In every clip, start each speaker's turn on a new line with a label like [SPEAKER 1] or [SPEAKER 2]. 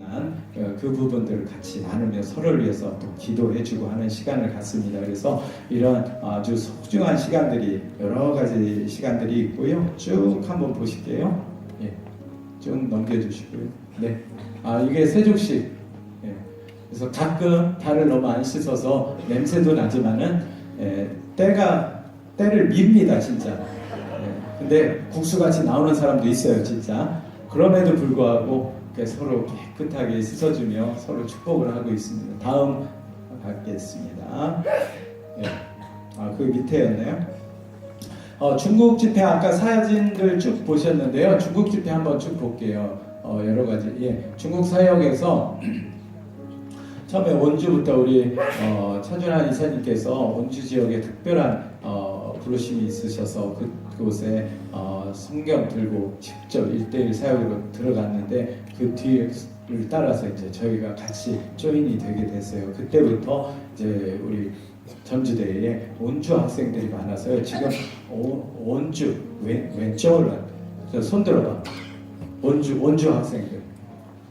[SPEAKER 1] 어, 그 부분들을 같이 나누며 서로를 위해서 또 기도해주고 하는 시간을 갖습니다. 그래서 이런 아주 소중한 시간들이 여러 가지 시간들이 있고요. 쭉 한번 보실게요. 예, 쭉 넘겨주시고요. 네, 아 이게 세족식. 예, 그래서 가끔 발을 너무 안 씻어서 냄새도 나지만은 예, 때가 때를 밉니다 진짜. 예, 근데 국수같이 나오는 사람도 있어요 진짜. 그럼에도 불구하고 이렇게 서로 깨끗하게 씻어주며 서로 축복을 하고 있습니다. 다음 받겠습니다. 예. 아, 그 밑에였네요. 어, 중국 집회 아까 사진들 쭉 보셨는데요. 중국 집회 한번 쭉 볼게요. 어, 여러 가지. 예. 중국 사역에서 처음에 원주부터 우리 어, 차준환 이사님께서 원주 지역에 특별한 어, 부르심이 있으셔서 그, 그곳에 어, 성경 들고 직접 일대일 사역으로 들어갔는데 그 뒤를 따라서 이제 저희가 같이 조인이 되게 됐어요. 그때부터 이제 우리 전주대에 원주 학생들이 많아서요. 지금 오- 원주 왼, 왼쪽으로 저손 들어봐. 원주 원주 학생들.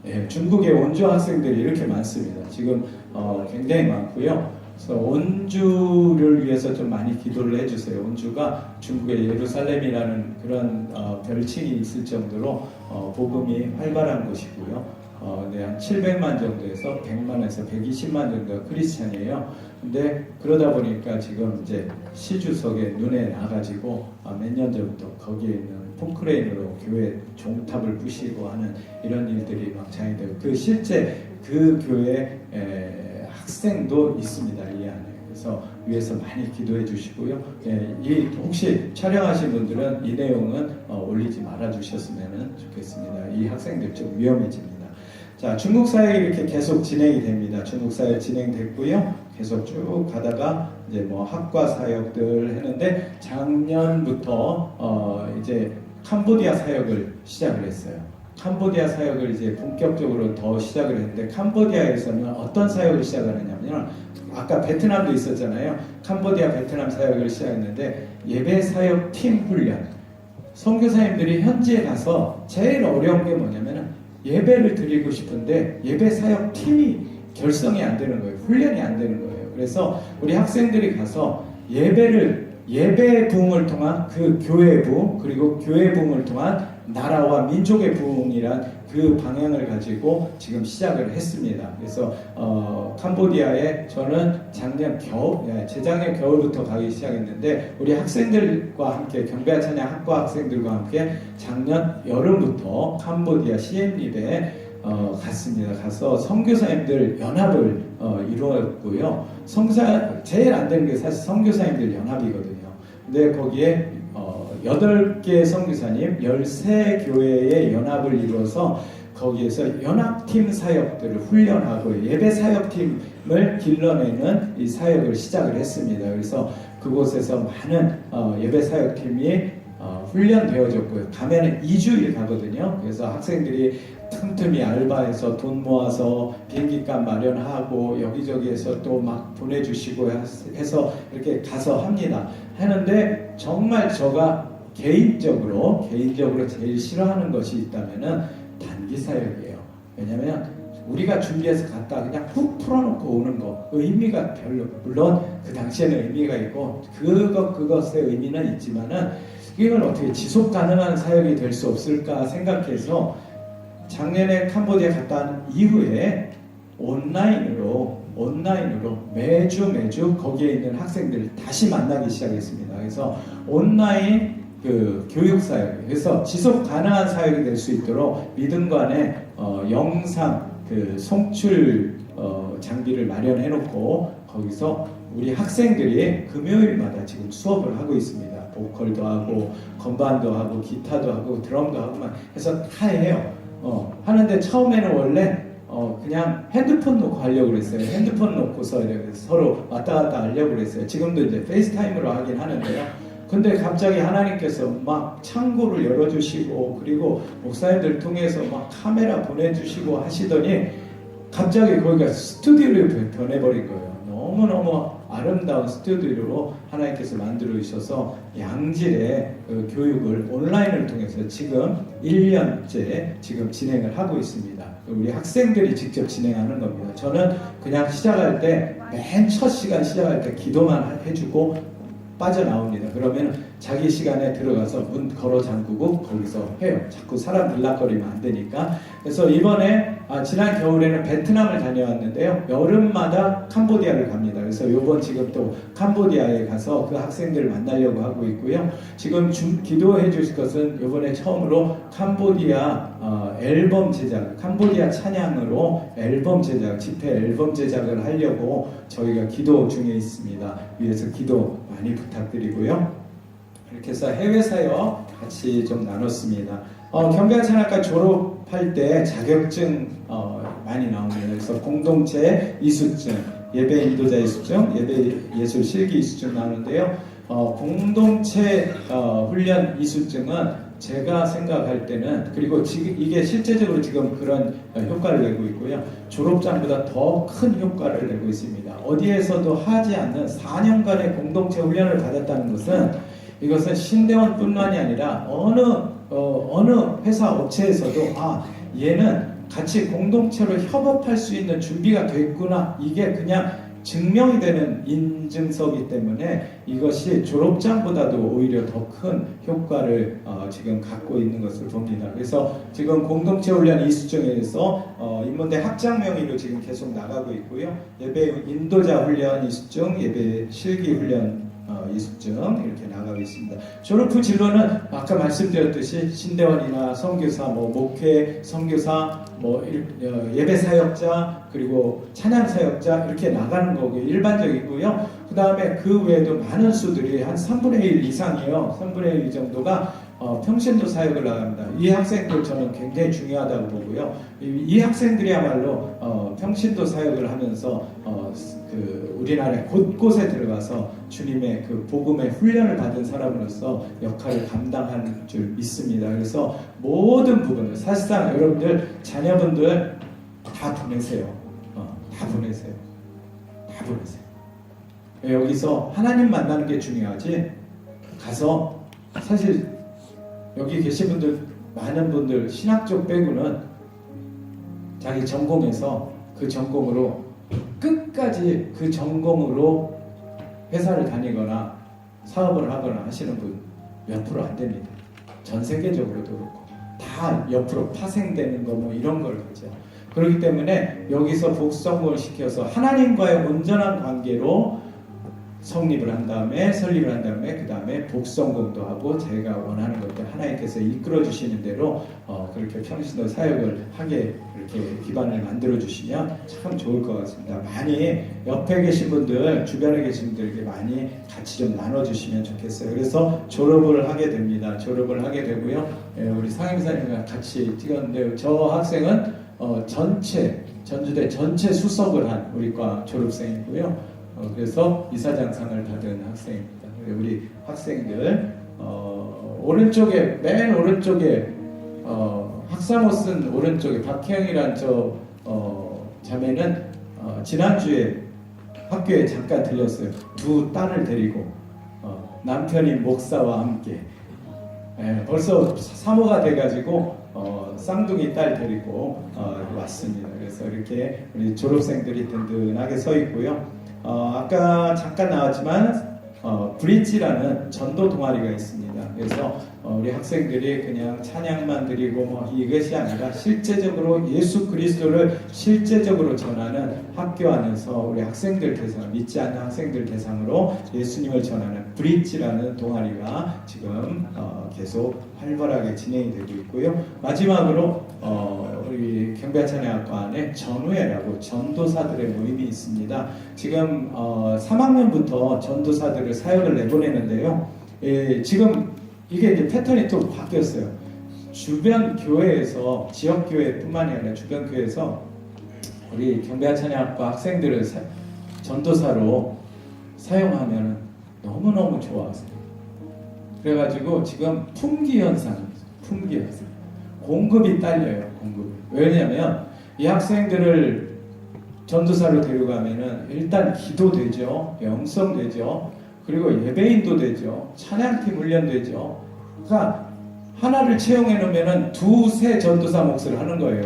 [SPEAKER 1] 예, 중국의 원주 학생들이 이렇게 많습니다. 지금 어, 굉장히 많고요. 그래서 원주를 위해서 좀 많이 기도를 해주세요. 원주가 중국의 예루살렘이라는 그런 어, 별칭이 있을 정도로 어, 복음이 활발한 곳이고요. 어, 네, 한 700만 정도에서 100만에서 120만 정도가 크리스찬이에요. 근데 그러다 보니까 지금 이제 시주석에 눈에 나가지고 아, 몇년 전부터 거기에 있는 폼크레인으로 교회 종탑을 부시고 하는 이런 일들이 막 장애되고 그 실제 그 교회 에, 학생도 있습니다 이 안에. 그래서 위에서 많이 기도해 주시고요. 예, 이 혹시 촬영하신 분들은 이 내용은 어, 올리지 말아 주셨으면 좋겠습니다. 이 학생들 좀 위험해집니다. 자 중국 사회 이렇게 계속 진행이 됩니다. 중국 사회 진행됐고요. 계속 쭉 가다가 이제 뭐 학과 사역들 했는데 작년부터 어 이제 캄보디아 사역을 시작을 했어요. 캄보디아 사역을 이제 본격적으로 더 시작을 했는데 캄보디아에서는 어떤 사역을 시작하느냐면 아까 베트남도 있었잖아요. 캄보디아 베트남 사역을 시작했는데 예배 사역 팀 훈련. 선교사님들이 현지에 가서 제일 어려운 게 뭐냐면은 예배를 드리고 싶은데 예배 사역 팀이 결성이 안 되는 거예요. 훈련이 안 되는 거예요. 그래서 우리 학생들이 가서 예배를 예배 부흥을 통한 그 교회 부흥 그리고 교회 부흥을 통한 나라와 민족의 부흥이란 그 방향을 가지고 지금 시작을 했습니다. 그래서 어, 캄보디아에 저는 작년 겨울, 예, 재작년 겨울부터 가기 시작했는데 우리 학생들과 함께 경배아 찬양 학과 학생들과 함께 작년 여름부터 캄보디아 시엠립에 어, 갔습니다. 가서 선교사님들 연합을 어, 이루었고요. 성사 제일 안 되는 게 사실 선교사님들 연합이거든요. 근데 거기에 어, 8개 선교사님 13교회의 연합을 이루어서 거기에서 연합팀 사역들을 훈련하고 예배 사역팀을 길러내는 이 사역을 시작을 했습니다. 그래서 그곳에서 많은 어, 예배 사역팀이 어, 훈련되어졌고요. 가면은 2주일 가거든요. 그래서 학생들이 틈틈이 알바해서 돈 모아서 비행기값 마련하고 여기저기에서 또 막 보내주시고 해서 이렇게 가서 합니다. 하는데 정말 저가 개인적으로 개인적으로 제일 싫어하는 것이 있다면은 단기 사역이에요. 왜냐면 우리가 준비해서 갔다 그냥 훅 풀어놓고 오는 거 의미가 별로 물론 그 당시에는 의미가 있고 그것 그것의 의미는 있지만은 이걸 어떻게 지속 가능한 사역이 될 수 없을까 생각해서 작년에 캄보디아 갔다 온 이후에 온라인으로 온라인으로 매주 매주 거기에 있는 학생들을 다시 만나기 시작했습니다. 그래서 온라인 그 교육 사역 그래서 지속 가능한 사역이 될 수 있도록 믿음 간의 어, 영상 그 송출 어, 장비를 마련해 놓고 거기서 우리 학생들이 금요일마다 지금 수업을 하고 있습니다. 보컬도 하고 건반도 하고 기타도 하고 드럼도 하고 막 해서 다 해요. 어, 하는데 처음에는 원래 어, 그냥 핸드폰 놓고 하려고 그랬어요. 핸드폰 놓고서 서로 왔다 갔다 하려고 그랬어요. 지금도 이제 페이스타임으로 하긴 하는데요. 근데 갑자기 하나님께서 막 창고를 열어주시고 그리고 목사님들 통해서 막 카메라 보내주시고 하시더니 갑자기 거기가 스튜디오로 변해버린 거예요. 너무 너무너무 아름다운 스튜디오로 하나님께서 만들어 주셔서 양질의 그 교육을 온라인을 통해서 지금 1년째 지금 진행을 하고 있습니다. 우리 학생들이 직접 진행하는 겁니다. 저는 그냥 시작할 때 맨 첫 시간 시작할 때 기도만 해주고 빠져나옵니다. 그러면 자기 시간에 들어가서 문 걸어 잠그고 거기서 해요. 자꾸 사람 들락거리면 안 되니까. 그래서 이번에 아, 지난 겨울에는 베트남을 다녀왔는데요. 여름마다 캄보디아를 갑니다. 그래서 이번 지금 또 캄보디아에 가서 그 학생들 을 만나려고 하고 있고요. 지금 주- 기도해 주실 것은 이번에 처음으로 캄보디아 어, 앨범 제작, 캄보디아 찬양으로 앨범 제작, 집회 앨범 제작을 하려고 저희가 기도 중에 있습니다. 위에서 기도 많이 부탁드리고요. 이렇게 해서 해외 사역 같이 좀 나눴습니다. 어, 경배한 찬양과 졸업할 때 자격증 어, 많이 나옵니다. 그래서 공동체 이수증, 예배 인도자 이수증, 예배 예술 실기 이수증 나오는데요. 어, 공동체 어, 훈련 이수증은 제가 생각할 때는 그리고 지금 이게 실제적으로 지금 그런 어, 효과를 내고 있고요. 졸업장보다 더 큰 효과를 내고 있습니다. 어디에서도 하지 않는 4년간의 공동체 훈련을 받았다는 것은 이것은 신대원뿐만이 아니라 어느 어, 어느 회사 업체에서도 아 얘는 같이 공동체로 협업할 수 있는 준비가 됐구나 이게 그냥 증명이 되는 인증서기 때문에 이것이 졸업장보다도 오히려 더 큰 효과를 어, 지금 갖고 있는 것을 봅니다. 그래서 지금 공동체 훈련 이수증에서 어, 인문대 학장 명의로 지금 계속 나가고 있고요. 예배 인도자 훈련 이수증, 예배 실기 훈련 어, 이수증 이렇게 나가고 있습니다. 졸업 후 진로는 아까 말씀드렸듯이 신대원이나 선교사, 뭐 목회, 선교사, 뭐 일- 어, 예배 사역자 그리고 찬양 사역자 이렇게 나가는 거고 일반적이고요. 그 다음에 그 외에도 많은 수들이 한 3분의 1 이상이요. 3분의 1 정도가 어, 평신도 사역을 나갑니다. 이 학생들 저는 굉장히 중요하다고 보고요. 이, 이 학생들이야말로 어, 평신도 사역을 하면서 어, 그 우리나라 곳곳에 들어가서 주님의 그 복음의 훈련을 받은 사람으로서 역할을 감당하는 줄 믿습니다. 그래서 모든 부분을 사실상 여러분들 자녀분들 다 보내세요. 어, 다 보내세요. 다 보내세요. 여기서 하나님 만나는 게 중요하지. 가서 사실 여기 계신 분들 많은 분들 신학 쪽 빼고는 자기 전공에서 그 전공으로 끝까지 그 전공으로 회사를 다니거나 사업을 하거나 하시는 분 몇 프로 안 됩니다. 전 세계적으로도 그렇고 다 옆으로 파생되는 거 뭐 이런 걸 하죠. 그렇기 때문에 여기서 복성공을 시켜서 하나님과의 온전한 관계로 성립을 한 다음에 설립을 한 다음에 그 다음에 복성공도 하고 제가 원하는 것들 하나님께서 이끌어 주시는 대로 어, 그렇게 평신도 사역을 하게 이렇게 기반을 만들어 주시면 참 좋을 것 같습니다. 많이 옆에 계신 분들 주변에 계신 분들에게 많이 같이 좀 나눠 주시면 좋겠어요. 그래서 졸업을 하게 됩니다. 졸업을 하게 되고요. 예, 우리 상임사님과 같이 찍었는데 저 학생은 어, 전체 전주대 전체 수석을 한 우리 과 졸업생이고요. 어, 그래서 이사장상을 받은 학생입니다. 우리 학생들 어, 오른쪽에 맨 오른쪽에 어, 학사모 쓴 오른쪽에 박혜영이란 저 어, 자매는 어, 지난주에 학교에 잠깐 들렸어요. 두 딸을 데리고 어, 남편이 목사와 함께 예, 벌써 사모가 돼가지고 어, 쌍둥이 딸 데리고 어, 왔습니다. 그래서 이렇게 우리 졸업생들이 든든하게 서 있고요. 어, 아까 잠깐 나왔지만 어, 브릿지라는 전도 동아리가 있습니다. 그래서 어, 우리 학생들이 그냥 찬양만 드리고 뭐 이것이 아니라 실제적으로 예수 그리스도를 실제적으로 전하는 학교 안에서 우리 학생들 대상, 믿지 않는 학생들 대상으로 예수님을 전하는 브릿지라는 동아리가 지금 어, 계속 활발하게 진행이 되고 있고요. 마지막으로 어, 우리 경배찬양학과 안에 전우회라고 전도사들의 모임이 있습니다. 지금 어, 3학년부터 전도사들을 사역을 내보내는데요. 예, 지금 이게 이제 패턴이 또 바뀌었어요. 주변 교회에서 지역 교회뿐만이 아니라 주변 교회에서 우리 경배한 찬양학과 학생들을 사- 전도사로 사용하면 너무 너무 좋아하세요. 그래가지고 지금 품귀 현상이죠. 품귀 현상. 공급이 딸려요. 공급. 왜냐하면 이 학생들을 전도사로 데려가면은 일단 기도 되죠, 영성 되죠, 그리고 예배인도 되죠, 찬양팀 훈련되죠. 그러니까 하나를 채용해 놓으면은 두세 전도사 몫을 하는 거예요.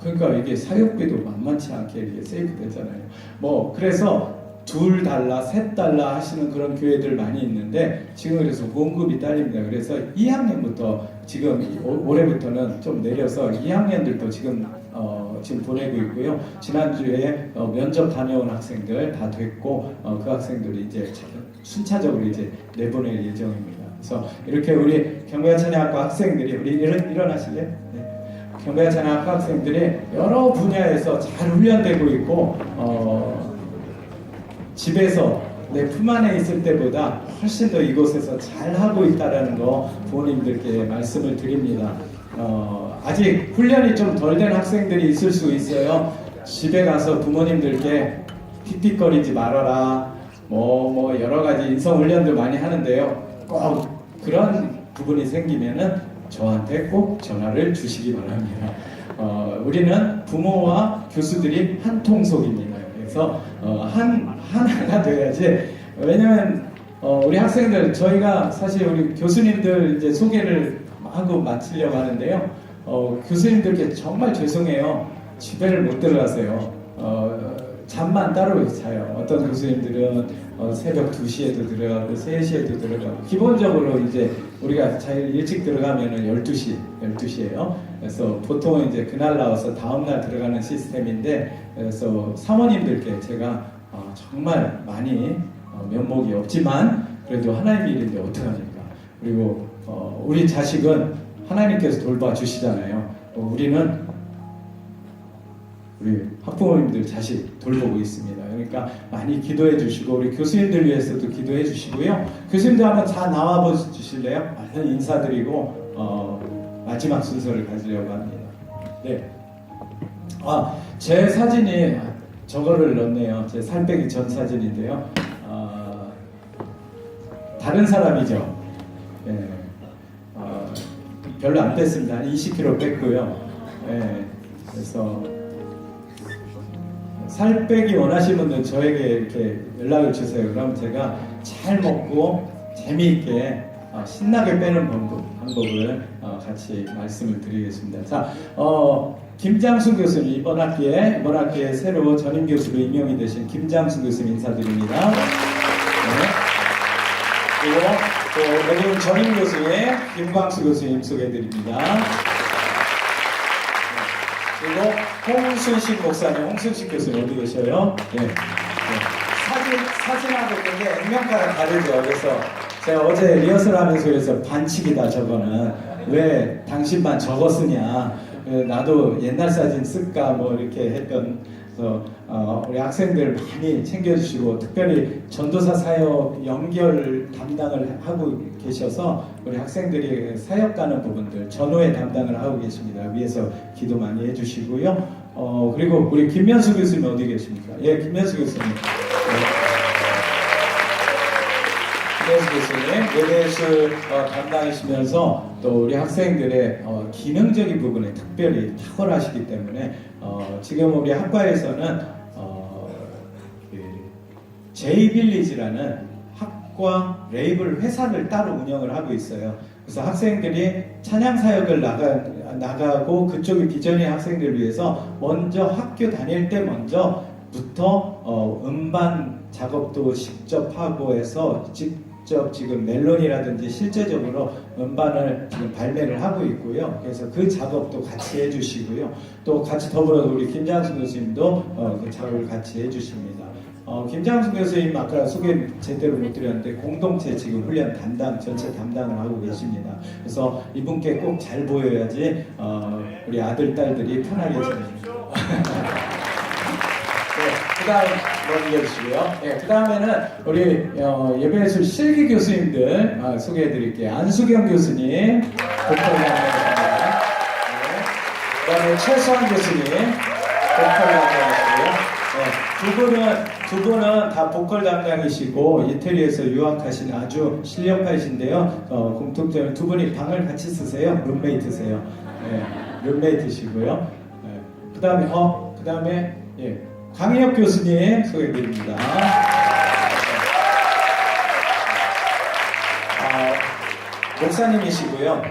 [SPEAKER 1] 그러니까 이게 사역비도 만만치 않게 이게 세이브 되잖아요. 뭐 그래서 둘 달라, 셋 달라 하시는 그런 교회들 많이 있는데 지금 그래서 공급이 딸립니다. 그래서 2학년부터 지금 올해부터는 좀 내려서 2학년들도 지금 어, 지금 보내고 있고요. 지난주에 어, 면접 다녀온 학생들 다 됐고 어, 그 학생들이 이제 순차적으로 이제 내보낼 예정입니다. 그래서 이렇게 우리 경배와 찬양학과 학생들이 우리 일어, 일어나실래요? 네. 경배와 찬양학과 학생들이 여러 분야에서 잘 훈련되고 있고 어, 집에서 내 품 안에 있을 때보다 훨씬 더 이곳에서 잘 하고 있다라는 거 부모님들께 말씀을 드립니다. 어, 아직 훈련이 좀 덜 된 학생들이 있을 수 있어요. 집에 가서 부모님들께 틱틱거리지 말아라. 뭐, 뭐, 여러 가지 인성 훈련도 많이 하는데요. 꼭 그런 부분이 생기면은 저한테 꼭 전화를 주시기 바랍니다. 어, 우리는 부모와 교수들이 한 통속입니다. 그래서 어, 한 하나가 돼야지. 왜냐면 어, 우리 학생들 저희가 사실 우리 교수님들 이제 소개를 하고 마치려고 하는데요. 어, 교수님들께 정말 죄송해요. 집에를 못 들어가세요. 어, 잠만 따로 자요. 어떤 교수님들은 어, 새벽 2시에도 들어가고 3시에도 들어가고 기본적으로 이제 우리가 제일 일찍 들어가면은 12시, 12시예요. 그래서 보통 이제 그날 나와서 다음 날 들어가는 시스템인데 그래서 사모님들께 제가 어, 정말 많이 어, 면목이 없지만 그래도 하나님의 일인데 어떡합니까? 그리고 어, 우리 자식은 하나님께서 돌봐 주시잖아요. 어, 우리는 우리 학부모님들 자식 돌보고 있습니다. 그러니까 많이 기도해 주시고 우리 교수님들 위해서도 기도해 주시고요. 교수님들 한번 다 나와 주실래요? 많은 인사드리고 어, 마지막 순서를 가지려고 합니다. 네. 아, 제 사진이 저거를 넣네요. 제 살 빼기 전 사진인데요. 아, 다른 사람이죠. 예. 아, 별로 안 뺐습니다. 한 20kg 뺐고요. 예. 그래서 살 빼기 원하시는 분들 저에게 이렇게 연락을 주세요. 그럼 제가 잘 먹고 재미있게 어, 신나게 빼는 방법, 방법을 어, 같이 말씀을 드리겠습니다. 자, 어, 김장수 교수님 이번 학기에 이번 학기에 새로 전임 교수로 임명이 되신 김장수 교수님 인사드립니다. 네. 그리고 또 내년 전임 교수의 김광수 교수님 소개해드립니다. 그리고 홍순식 목사님, 홍순식 교수님 어디 계셔요? 네. 네. 사진 사진하고 근데 액면가가 다르죠. 그래서 제가 어제 리허설 하면서 그래서 반칙이다 저거는 왜 당신만? 그 나도 옛날 사진 쓸까 뭐 이렇게 했던 그래서 어, 우리 학생들 많이 챙겨주시고 특별히 전도사 사역 연결 담당을 하고 계셔서 우리 학생들이 사역 가는 부분들 전후에 담당을 하고 계십니다. 위에서 기도 많이 해주시고요. 어, 그리고 우리 김면수 교수님 어디 계십니까? 예, 김면수 교수님. 김현수 교수님 예배예술 어, 담당이시면서 또 우리 학생들의 어, 기능적인 부분에 특별히 탁월하시기 때문에 어, 지금 우리 학과에서는 어, 그 제이빌리지라는 학과 레이블 회사를 따로 운영을 하고 있어요. 그래서 학생들이 찬양 사역을 나가 나가고 그쪽이 비전의 학생들을 위해서 먼저 학교 다닐 때 먼저부터 어, 음반 작업도 직접 하고 해서 직 접 지금 멜론이라든지 실제적으로 음반을 지금 발매를 하고 있고요. 그래서 그 작업도 같이 해주시고요. 또 같이 더불어 우리 김장수 교수님도 어, 그 작업을 같이 해주십니다. 어, 김장수 교수님 아까 소개 제대로 못 드렸는데 공동체 지금 훈련 담당 전체 담당을 하고 계십니다. 그래서 이분께 꼭 잘 보여야지 어, 우리 아들 딸들이 편하게. 네, 그 다음 넘겨주시고요. 네, 그다음에는 우리 어, 예배예술 실기 교수님들 아, 소개해드릴게요. 안수경 교수님, 보컬 담당하십니다. 네. 그 다음에 최수환 교수님, 보컬 담당하시고요. 네, 두 분은 두 분은 다 보컬 담당이시고 이태리에서 유학하신 아주 실력파이신데요. 어, 공통점은 두 분이 방을 같이 쓰세요. 룸메이트세요. 네, 룸메이트시고요. 네, 그다음에 어 그다음에 예. 강희혁 교수님 소개드립니다. 아, 목사님이시고요.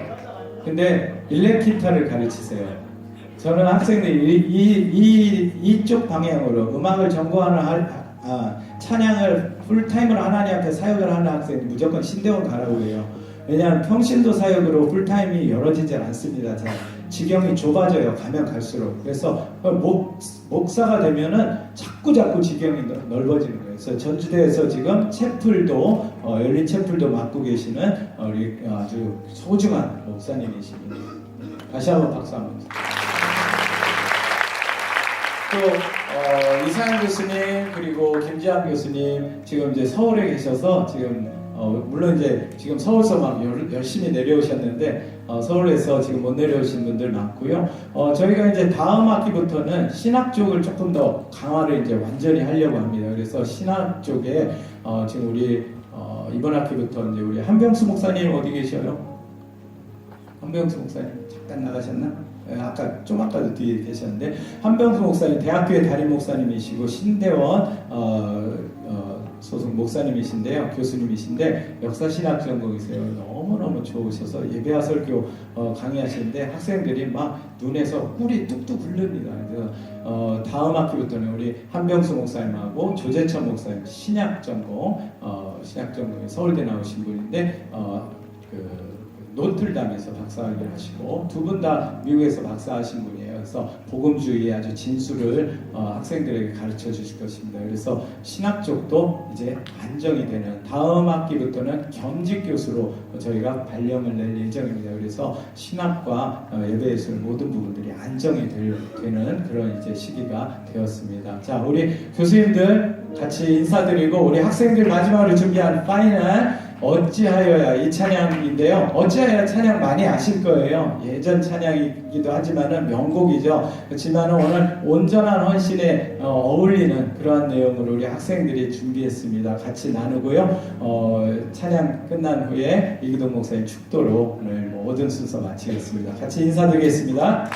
[SPEAKER 1] 근데 일렉 기타를 가르치세요. 저는 학생들 이 이, 이, 이, 이쪽 방향으로 음악을 전공하는 할- 아, 찬양을 풀타임으로 하나님 앞에 사역을 하는 학생이 무조건 신대원 가라고 해요. 왜냐하면 평신도 사역으로 풀타임이 열어지질 않습니다. 자, 지경이 좁아져요. 가면 갈수록. 그래서 목, 목사가 되면은 자꾸 자꾸 지경이 넓- 넓어지는 거예요. 그래서 전주대에서 지금 채플도 어, 열린 채플도 맡고 계시는 어, 우리 아주 소중한 목사님이십니다. 다시 한번 박수 한번. 또 어, 이상현 교수님 그리고 김지한 교수님 지금 이제 서울에 계셔서 지금 어, 물론 이제 지금 서울서 막 열, 열심히 내려오셨는데 어, 서울에서 지금 못 내려오신 분들 많고요. 어, 저희가 이제 다음 학기부터는 신학 쪽을 조금 더 강화를 이제 완전히 하려고 합니다. 그래서 신학 쪽에 어, 지금 우리 어, 이번 학기부터 이제 우리 한병수 목사님 어디 계셔요? 한병수 목사님 잠깐 나가셨나? 예, 아까 좀 아까도 뒤에 계셨는데 한병수 목사님 대학교의 담임 목사님이시고 신대원 어, 어, 소속 목사님이신데요 교수님이신데 역사신학 전공이세요 너무 너무 좋으셔서 예배와 설교 어, 강의하시는데 학생들이 막 눈에서 꿀이 뚝뚝 흐릅니다. 그래서 어, 다음 학기부터는 우리 한병수 목사님하고 조재천 목사님 신약 전공 어, 신약 전공에 서울대 나오신 분인데 어, 그 노틀담에서 박사학위를 하시고 두 분 다 미국에서 박사하신 분이에요. 그래서 복음주의 아주 진수를 어, 학생들에게 가르쳐 주실 것입니다. 그래서 신학 쪽도 이제 안정이 되는 다음 학기부터는 겸직 교수로 저희가 발령을 낼 예정입니다. 그래서 신학과 어, 예배 예술 모든 부분들이 안정이 될, 되는 그런 이제 시기가 되었습니다. 자, 우리 교수님들 같이 인사드리고 우리 학생들 마지막으로 준비한 파이널 어찌하여야 이 찬양인데요. 어찌하여야 찬양 많이 아실 거예요. 예전 찬양이기도 하지만은 명곡이죠. 그렇지만은 오늘 온전한 헌신에 어, 어울리는 그러한 내용으로 우리 학생들이 준비했습니다. 같이 나누고요. 어, 찬양 끝난 후에 이기동 목사님 축도로 오늘 모든 순서 마치겠습니다. 같이 인사드리겠습니다.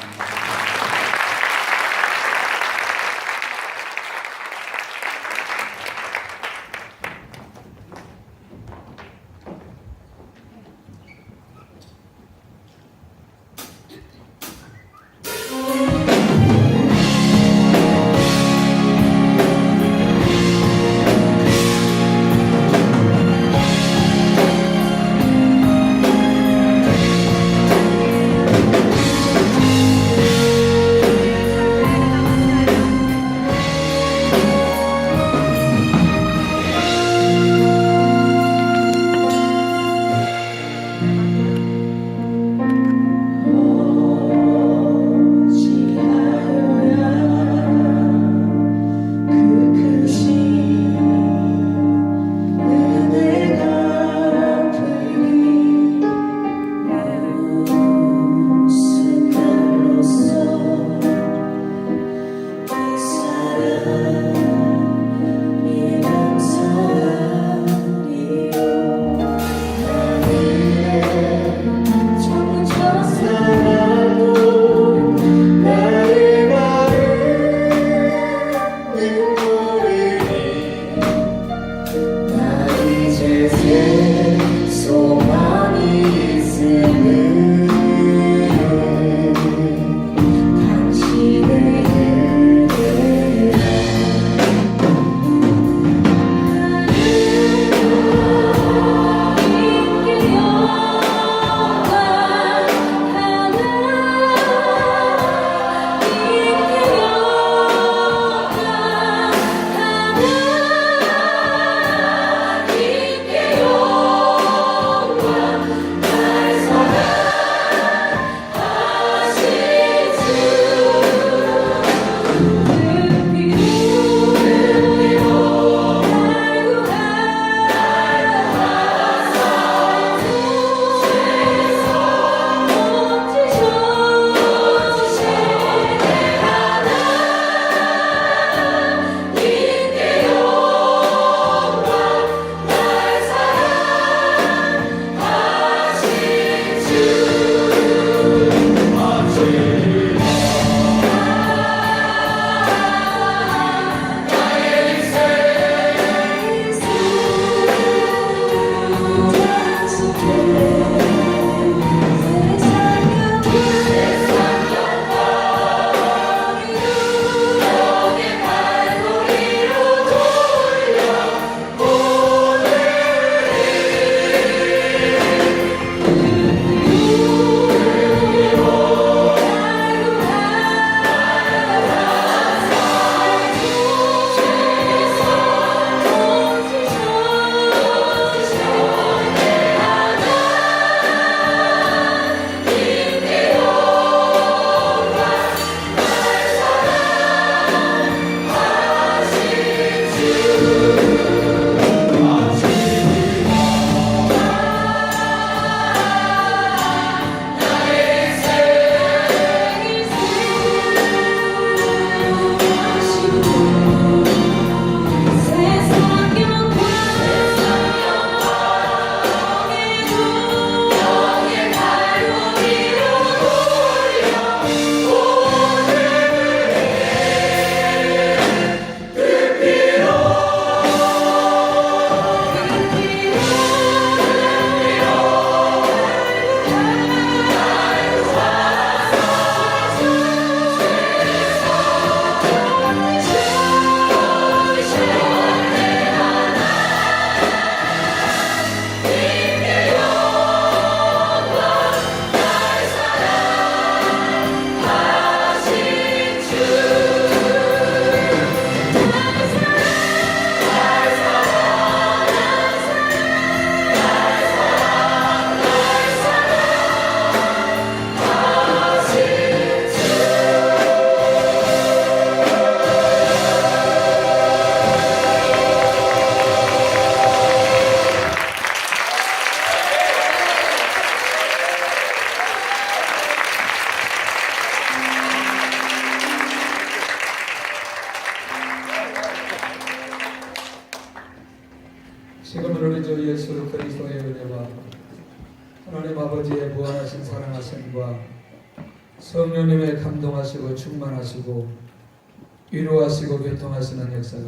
[SPEAKER 2] 역사가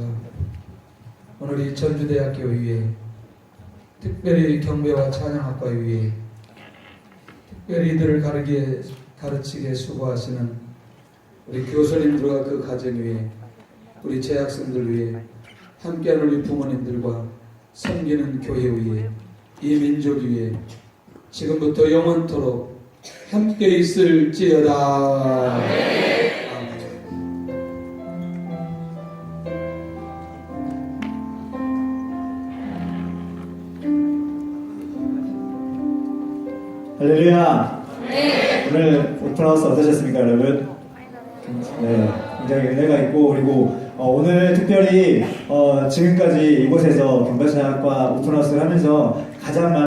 [SPEAKER 2] 오늘 이 전주대학교 위에 특별히 경배와 찬양학과 위에 특별히 이들을 가르기에 가르치게 수고하시는 우리 교수님들과 그 가정 위에 우리 재학생들 위해 함께하는 우리 부모님들과 섬기는 교회 위에 이 민족 위에 지금부터 영원토록 함께 있을지어다. 아
[SPEAKER 3] 할렐루야. 오늘 오픈하우스 어떠셨습니까, 여러분? 네, 굉장히 은혜가 있고 그리고 어, 오늘 특별히 어, 지금까지 이곳에서 경발사학과 오픈하우스를 하면서 가장 많은